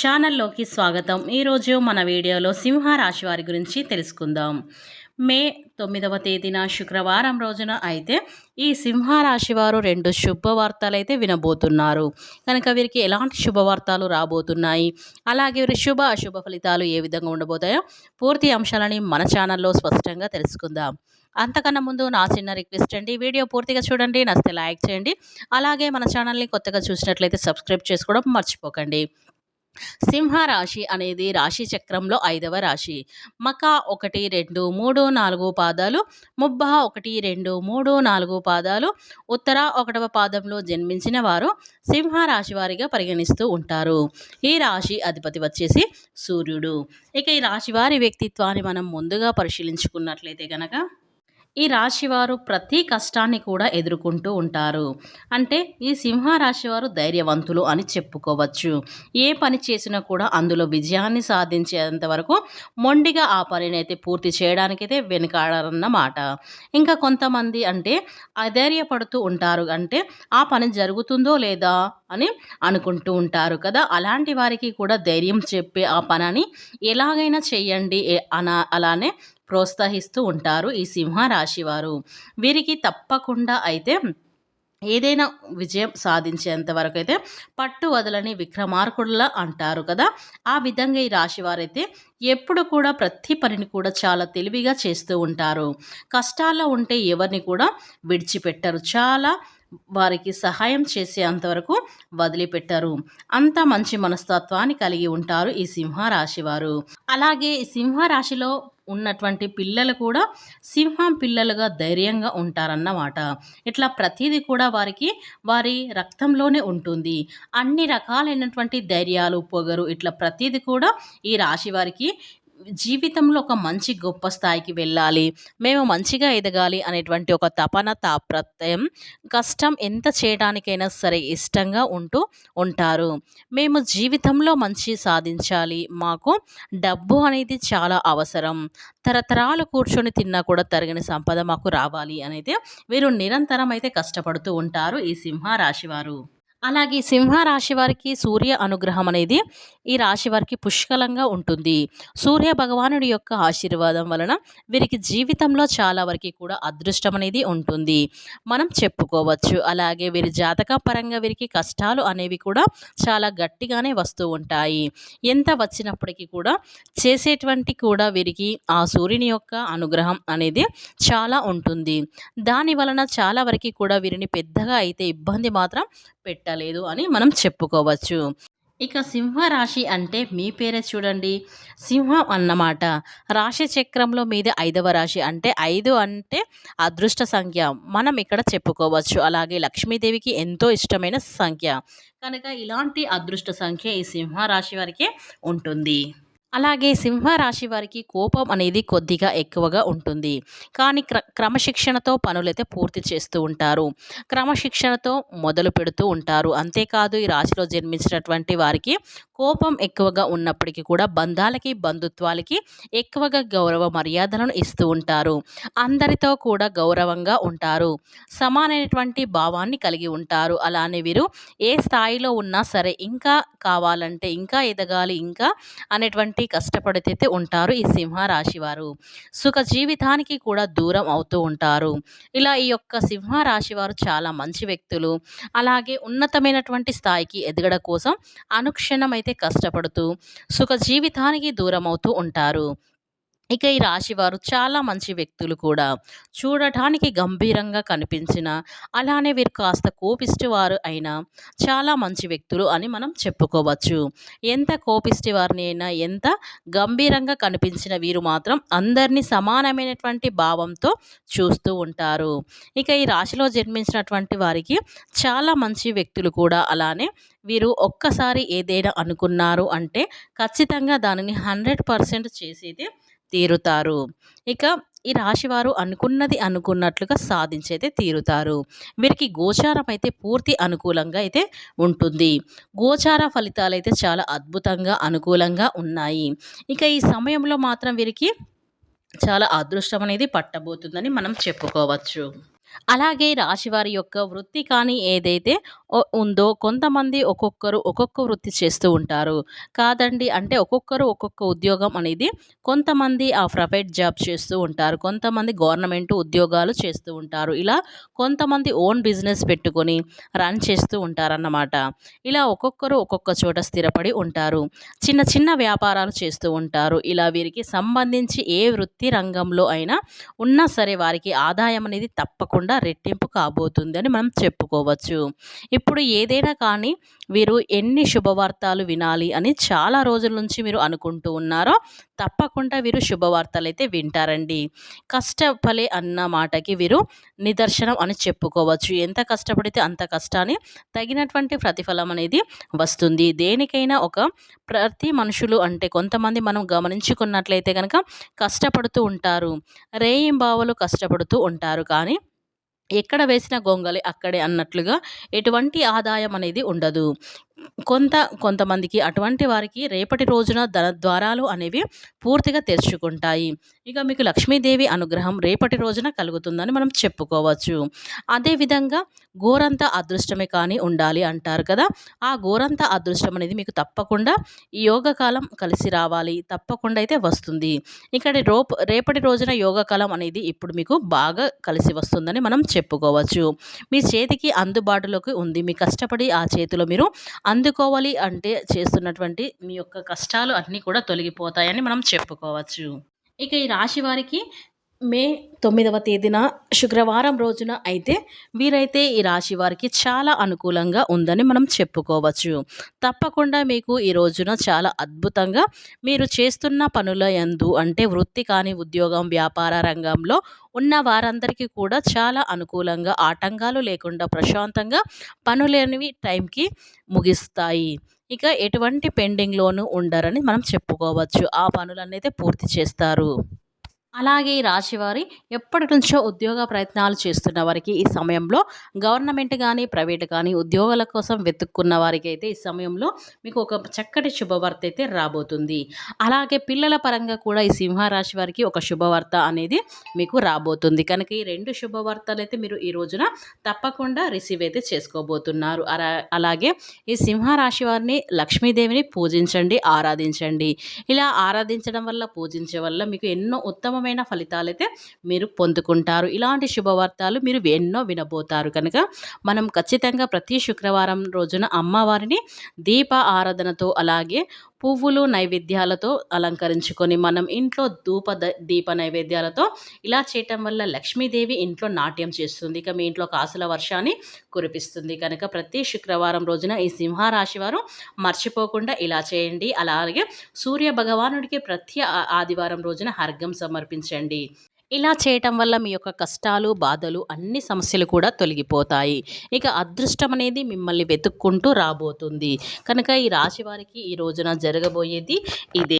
ఛానల్లోకి స్వాగతం. ఈరోజు మన వీడియోలో సింహరాశి వారి గురించి తెలుసుకుందాం. మే తొమ్మిదవ తేదీన శుక్రవారం రోజున అయితే ఈ సింహ రాశి వారు రెండు శుభవార్తలు అయితే వినబోతున్నారు. కనుక వీరికి ఎలాంటి శుభవార్తలు రాబోతున్నాయి? అలాగే వీరి శుభ అశుభ ఫలితాలు ఏ విధంగా ఉండబోతాయో పూర్తి అంశాలని మన ఛానల్లో స్పష్టంగా తెలుసుకుందాం. అంతకన్నా ముందు నా చిన్న రిక్వెస్ట్ అండి వీడియో పూర్తిగా చూడండి నచ్చితే లైక్ చేయండి. అలాగే మన ఛానల్ని కొత్తగా చూసినట్లయితే సబ్స్క్రైబ్ చేసుకోవడం మర్చిపోకండి. సింహ రాశి అనేది రాశి చక్రంలో ఐదవ రాశి. మక ఒకటి రెండు మూడు నాలుగు పాదాలు ముబ్బ ఒకటి రెండు మూడు నాలుగు పాదాలు ఉత్తర ఒకటవ పాదంలో జన్మించిన వారు సింహ రాశి వారిగా పరిగణిస్తూ ఉంటారు. ఈ రాశి అధిపతి వచ్చేసి సూర్యుడు. ఇక ఈ రాశి వారి వ్యక్తిత్వాన్ని మనం ముందుగా పరిశీలించుకున్నట్లయితే కనుక ఈ రాశివారు ప్రతి కష్టాన్ని కూడా ఎదుర్కొంటూ ఉంటారు. అంటే ఈ సింహ రాశివారు ధైర్యవంతులు అని చెప్పుకోవచ్చు. ఏ పని చేసినా కూడా అందులో విజయాన్ని సాధించేంత వరకు మొండిగా ఆ పనిని అయితే పూర్తి చేయడానికైతే వెనుకాడారన్నమాట. ఇంకా కొంతమంది అంటే అధైర్యపడుతూ ఉంటారు. అంటే ఆ పని జరుగుతుందో లేదా అని అనుకుంటూ ఉంటారు కదా. అలాంటి వారికి కూడా ధైర్యం చెప్పే ఆ పనిని ఎలాగైనా చెయ్యండి అన అలానే ప్రోత్సహిస్తూ ఉంటారు ఈ సింహరాశి వారు వీరికి తప్పకుండా అయితే ఏదైనా విజయం సాధించేంత వరకు అయితే పట్టు వదలని విక్రమార్కుడులా అంటారు కదా. ఆ విధంగా ఈ రాశి వారైతే ఎప్పుడు కూడా ప్రతి పనిని కూడా చాలా తెలివిగా చేస్తూ ఉంటారు. కష్టాల్లో ఉంటే ఎవరిని కూడా విడిచిపెట్టరు. చాలా వారికి సహాయం చేసే అంతవరకు వదిలిపెట్టరు. అంత మంచి మనస్తత్వాన్ని కలిగి ఉంటారు ఈ సింహరాశి వారు అలాగే ఈ సింహరాశిలో ఉన్నటువంటి పిల్లలు కూడా సింహం పిల్లలుగా ధైర్యంగా ఉంటారన్నమాట. ఇట్లా ప్రతిదీ కూడా వారికి వారి రక్తంలోనే ఉంటుంది. అన్ని రకాలైనటువంటి ధైర్యాలు పొగరు ఇట్లా ప్రతిదీ కూడా ఈ రాశి వారికి జీవితంలో ఒక మంచి గొప్ప స్థాయికి వెళ్ళాలి మేము మంచిగా ఎదగాలి అనేటువంటి ఒక తపన తాప్రత్యయం కష్టం ఎంత చేయడానికైనా సరే ఇష్టంగా ఉంటూ ఉంటారు. మేము జీవితంలో మంచి సాధించాలి మాకు డబ్బు అనేది చాలా అవసరం. తరతరాలు కూర్చొని తిన్నా కూడా తరగని సంపద మాకు రావాలి అనేది వీరు నిరంతరం అయితే కష్టపడుతూ ఉంటారు ఈ సింహ రాశివారు అలాగే సింహ రాశి వారికి సూర్య అనుగ్రహం అనేది ఈ రాశి వారికి పుష్కలంగా ఉంటుంది. సూర్య భగవానుడి యొక్క ఆశీర్వాదం వలన వీరికి జీవితంలో చాలా వరకు కూడా అదృష్టం అనేది ఉంటుంది. మనం చెప్పుకోవచ్చు. అలాగే వీరి జాతక పరంగా వీరికి కష్టాలు అనేవి కూడా చాలా గట్టిగానే వస్తూ ఉంటాయి. ఎంత వచ్చినప్పటికీ కూడా చేసేటువంటి కూడా వీరికి ఆ సూర్యుని యొక్క అనుగ్రహం అనేది చాలా ఉంటుంది. దాని వలన చాలా వరకు కూడా వీరిని పెద్దగా అయితే ఇబ్బంది మాత్రం పెట్టలేదు అని మనం చెప్పుకోవచ్చు. ఇక సింహ రాశి అంటే మీ పేరే చూడండి. సింహం అన్నమాట. రాశి చక్రంలో మీది ఐదవ రాశి అంటే ఐదు అంటే అదృష్ట సంఖ్య. మనం ఇక్కడ చెప్పుకోవచ్చు. అలాగే లక్ష్మీదేవికి ఎంతో ఇష్టమైన సంఖ్య. కనుక ఇలాంటి అదృష్ట సంఖ్య ఈ సింహ రాశి వారికే ఉంటుంది. అలాగే సింహరాశి వారికి కోపం అనేది కొద్దిగా ఎక్కువగా ఉంటుంది. కానీ క్ర క్రమశిక్షణతో పనులైతే పూర్తి చేస్తూ ఉంటారు. క్రమశిక్షణతో మొదలు పెడుతూ ఉంటారు. అంతేకాదు ఈ రాశిలో జన్మించినటువంటి వారికి కోపం ఎక్కువగా ఉన్నప్పటికీ కూడా బంధాలకి బంధుత్వాలకి ఎక్కువగా గౌరవ మర్యాదలను ఇస్తూ ఉంటారు. అందరితో కూడా గౌరవంగా ఉంటారు. సమానమైనటువంటి భావాన్ని కలిగి ఉంటారు. అలానే వీరు ఏ స్థాయిలో ఉన్నా సరే ఇంకా కావాలంటే ఇంకా ఎదగాలి ఇంకా అనేటువంటి కష్టపడితే ఉంటారు ఈ సింహరాశి వారు. సుఖ జీవితానికి కూడా దూరం అవుతూ ఉంటారు. ఇలా ఈ యొక్క సింహరాశి వారు చాలా మంచి వ్యక్తులు. అలాగే ఉన్నతమైనటువంటి స్థాయికి ఎదగడం కోసం అనుక్షణం అయితే కష్టపడుతూ సుఖ జీవితానికి దూరం అవుతూ ఉంటారు. ఇక ఈ రాశివారు చాలా మంచి వ్యక్తులు కూడా. చూడటానికి గంభీరంగా కనిపించిన అలానే వీరు కాస్త కోపిష్టివారు అయినా చాలా మంచి వ్యక్తులు అని మనం చెప్పుకోవచ్చు. ఎంత కోపిష్టి వారిని అయినా ఎంత గంభీరంగా కనిపించిన వీరు మాత్రం అందరినీ సమానమైనటువంటి భావంతో చూస్తూ ఉంటారు. ఇక ఈ రాశిలో జన్మించినటువంటి వారికి చాలా మంచి వ్యక్తులు కూడా అలానే వీరు ఒక్కసారి ఏదైనా అనుకున్నారు అంటే ఖచ్చితంగా దానిని హండ్రెడ్ పర్సెంట్ చేసేది తీరుతారు. ఇక ఈ రాశివారు అనుకున్నది అనుకున్నట్లుగా సాధించైతే తీరుతారు. వీరికి గోచారం అయితే పూర్తి అనుకూలంగా అయితే ఉంటుంది. గోచార ఫలితాలు అయితే చాలా అద్భుతంగా అనుకూలంగా ఉన్నాయి. ఇక ఈ సమయంలో మాత్రం వీరికి చాలా అదృష్టం అనేది పట్టబోతుందని మనం చెప్పుకోవచ్చు. అలాగే రాశివారి యొక్క వృత్తి కానీ ఏదైతే ఉందో కొంతమంది ఒక్కొక్కరు ఒక్కొక్క వృత్తి చేస్తూ ఉంటారు. కాదండి అంటే ఒక్కొక్కరు ఒక్కొక్క ఉద్యోగం అనేది కొంతమంది ఆ ప్రైవేట్ జాబ్ చేస్తూ ఉంటారు. కొంతమంది గవర్నమెంట్ ఉద్యోగాలు చేస్తూ ఉంటారు. ఇలా కొంతమంది ఓన్ బిజినెస్ పెట్టుకొని రన్ చేస్తూ ఉంటారన్నమాట. ఇలా ఒక్కొక్కరు ఒక్కొక్క చోట స్థిరపడి ఉంటారు. చిన్న చిన్న వ్యాపారాలు చేస్తూ ఉంటారు. ఇలా వీరికి సంబంధించి ఏ వృత్తి రంగంలో అయినా ఉన్నా సరే వారికి ఆదాయం అనేది తప్పకుండా రెట్టింపు కాబోతుంది అని మనం చెప్పుకోవచ్చు. ఇప్పుడు ఏదైనా కానీ వీరు ఎన్ని శుభవార్తలు వినాలి అని చాలా రోజుల నుంచి మీరు అనుకుంటూ ఉన్నారో తప్పకుండా వీరు శుభవార్తలు అయితే వింటారండి. కష్టపలే అన్న మాటకి వీరు నిదర్శనం అని చెప్పుకోవచ్చు. ఎంత కష్టపడితే అంత కష్టాన్ని తగినటువంటి ప్రతిఫలం అనేది వస్తుంది. దేనికైనా ఒక ప్రతి మనుషులు అంటే కొంతమంది మనం గమనించుకున్నట్లయితే కనుక కష్టపడుతూ ఉంటారు. రేయింబావలు కష్టపడుతూ ఉంటారు కానీ ఎక్కడ వేసిన గొంగలి అక్కడే అన్నట్లుగా ఎటువంటి ఆదాయం అనేది ఉండదు. కొంత కొంతమందికి అటువంటి వారికి రేపటి రోజున ధన ద్వారాలు అనేవి పూర్తిగా తెరుచుకుంటాయి. ఇక మీకు లక్ష్మీదేవి అనుగ్రహం రేపటి రోజున కలుగుతుందని మనం చెప్పుకోవచ్చు. అదేవిధంగా గోరంత అదృష్టమే కానీ ఉండాలి అంటారు కదా. ఆ గోరంత అదృష్టం అనేది మీకు తప్పకుండా ఈ యోగకాలం కలిసి రావాలి. తప్పకుండా అయితే వస్తుంది. ఇక్కడ రోప్ రేపటి రోజున యోగకాలం అనేది ఇప్పుడు మీకు బాగా కలిసి వస్తుందని మనం చెప్పుకోవచ్చు. మీ చేతికి అందుబాటులోకి ఉంది. మీ కష్టపడి ఆ చేతిలో మీరు అందు వదులుకోవాలి అంటే చేస్తున్నటువంటి మీ యొక్క కష్టాలు అన్నీ కూడా తొలగిపోతాయని మనం చెప్పుకోవచ్చు. ఇక ఈ రాశి వారికి మే తొమ్మిదవ తేదీన శుక్రవారం రోజున అయితే వీరైతే ఈ రాశి వారికి చాలా అనుకూలంగా ఉందని మనం చెప్పుకోవచ్చు. తప్పకుండా మీకు ఈ రోజున చాలా అద్భుతంగా మీరు చేస్తున్న పనుల యందు అంటే వృత్తి కానీ ఉద్యోగం వ్యాపార రంగంలో ఉన్న వారందరికీ కూడా చాలా అనుకూలంగా ఆటంకాలు లేకుండా ప్రశాంతంగా పనులనేవి టైంకి ముగిస్తాయి. ఇక ఎటువంటి పెండింగ్లోనూ ఉండరని మనం చెప్పుకోవచ్చు. ఆ పనులన్నైతే పూర్తి చేస్తారు. అలాగే ఈ రాశివారి ఎప్పటి నుంచో ఉద్యోగ ప్రయత్నాలు చేస్తున్న వారికి ఈ సమయంలో గవర్నమెంట్ కానీ ప్రైవేట్ కానీ ఉద్యోగాల కోసం వెతుక్కున్న వారికి అయితే ఈ సమయంలో మీకు ఒక చక్కటి శుభవార్త అయితే రాబోతుంది. అలాగే పిల్లల పరంగా కూడా ఈ సింహరాశి వారికి ఒక శుభవార్త అనేది మీకు రాబోతుంది. కనుక ఈ రెండు శుభవార్తలు అయితే మీరు ఈ రోజున తప్పకుండా రిసీవ్ అయితే చేసుకోబోతున్నారు. అలా అలాగే ఈ సింహరాశి వారిని లక్ష్మీదేవిని పూజించండి ఆరాధించండి. ఇలా ఆరాధించడం వల్ల పూజించే వల్ల మీకు ఎన్నో ఉత్తమమైన ఫలితాలైతే మీరు పొందుకుంటారు. ఇలాంటి శుభవార్తలు మీరు ఎన్నో వినబోతారు కనుక మనం ఖచ్చితంగా ప్రతి శుక్రవారం రోజున అమ్మవారిని దీప ఆరాధనతో అలాగే పువ్వులు నైవేద్యాలతో అలంకరించుకొని మనం ఇంట్లో ధూప ద- దీప నైవేద్యాలతో ఇలా చేయటం వల్ల లక్ష్మీదేవి ఇంట్లో నాట్యం చేస్తుంది. ఇక మీ ఇంట్లో కాసుల వర్షాన్ని కురిపిస్తుంది. కనుక ప్రతి శుక్రవారం రోజున ఈ సింహరాశి వారు మర్చిపోకుండా ఇలా చేయండి. అలాగే సూర్య భగవానుడికి ప్రతి ఆదివారం రోజున హర్గం సమర్పించండి. ఇలా చేయటం వల్ల మీ యొక్క కష్టాలు బాధలు అన్ని సమస్యలు కూడా తొలగిపోతాయి. ఇక అదృష్టం అనేది మిమ్మల్ని వెతుక్కుంటూ రాబోతుంది. కనుక ఈ రాశి వారికి ఈ రోజున జరగబోయేది ఇదే.